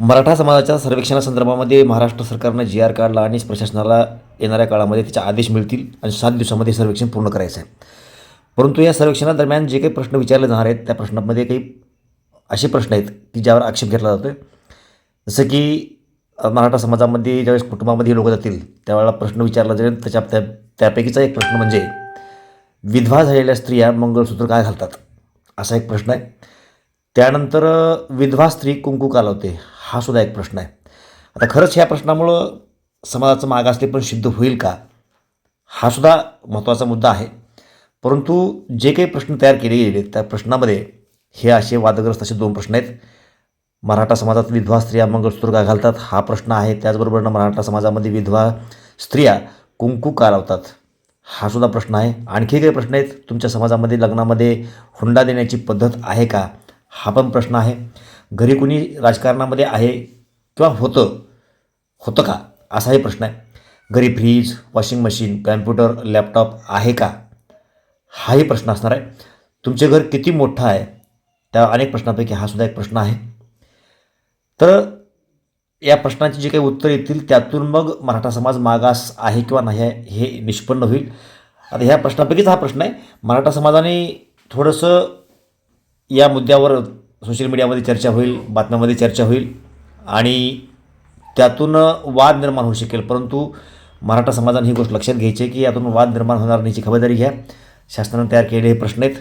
मराठा समाजाच्या सर्वेक्षणासंदर्भामध्ये महाराष्ट्र सरकारनं जी आर काढला आणि प्रशासनाला येणाऱ्या काळामध्ये त्याचे आदेश मिळतील आणि सात दिवसामध्ये सर्वेक्षण पूर्ण करायचं आहे. परंतु या सर्वेक्षणादरम्यान जे काही प्रश्न विचारले जाणार आहेत त्या प्रश्नामध्ये काही असे प्रश्न आहेत की ज्यावर आक्षेप घेतला जातो आहे जसं की मराठा समाजामध्ये ज्यावेळेस कुटुंबामध्ये लोक जातील त्यावेळेला प्रश्न विचारला जाईल. त्याच्या त्या त्यापैकीचा एक प्रश्न म्हणजे विधवा झालेल्या स्त्रिया मंगळसूत्र काय घालतात? असा एक प्रश्न आहे. त्यानंतर विधवा स्त्री कुंकू का लावते? हा सुद्धा एक प्रश्न आहे. आता खरंच ह्या प्रश्नामुळं समाजाचं मागासले पण सिद्ध होईल का? हा सुद्धा महत्त्वाचा मुद्दा आहे. परंतु जे काही प्रश्न तयार केले गेले त्या प्रश्नामध्ये हे असे वादग्रस्त असे दोन प्रश्न आहेत. मराठा समाजात विधवा स्त्रिया मंगळसूत्र का घालतात हा प्रश्न आहे. त्याचबरोबर मराठा समाजामध्ये विधवा स्त्रिया कुंकू का लावतात? हा सुद्धा प्रश्न आहे. आणखी काही प्रश्न आहेत? तुमच्या समाजामध्ये लग्नामध्ये हुंडा देण्याची पद्धत आहे का? हा पण प्रश्न आहे. घरी कुणी राजकारणामध्ये आहे किंवा होतं होतं का? असाही प्रश्न आहे. घरी fridge washing machine computer laptop आहे का? हाही प्रश्न असणार आहे. तुमचे घर किती मोठं आहे? त्या अनेक प्रश्नांपैकी हा सुद्धा एक प्रश्न आहे. तर या प्रश्नांची जी काही उत्तरं येतील त्यातून मग मराठा समाज मागास आहे किंवा नाही आहे हे निष्पन्न होईल. आता ह्या प्रश्नापैकीच हा प्रश्न आहे. मराठा समाजाने थोडंसं या मुद्द्यावर सोशल मीडियामध्ये चर्चा होईल बातम्यामध्ये चर्चा होईल आणि त्यातून वाद निर्माण होऊ शकेल. परंतु मराठा समाजाने ही गोष्ट लक्षात घ्यायची आहे की यातून वाद निर्माण होणार नाहीची खबरदारी घ्या. शासनानं तयार केलेले हे प्रश्न आहेत.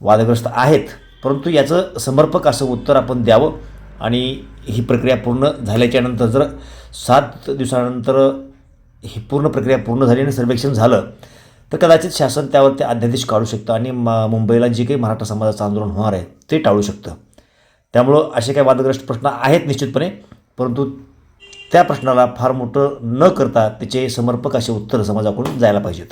वादग्रस्त आहेत. परंतु याचं समर्पक असं उत्तर आपण द्यावं आणि ही प्रक्रिया पूर्ण झाल्याच्यानंतर जर सात दिवसानंतर ही पूर्ण प्रक्रिया पूर्ण झाली आणि सर्वेक्षण झालं तर कदाचित शासन त्यावरती अध्यादेश काढू शकतं आणि म मुंबईला जे काही मराठा समाजाचं आंदोलन होणार आहे ते टाळू शकतं. त्यामुळं असे काही वादग्रस्त प्रश्न आहेत निश्चितपणे परंतु त्या प्रश्नाला फार मोठं न करता त्याचे समर्पक असे उत्तर समाजाकडून जायला पाहिजेत.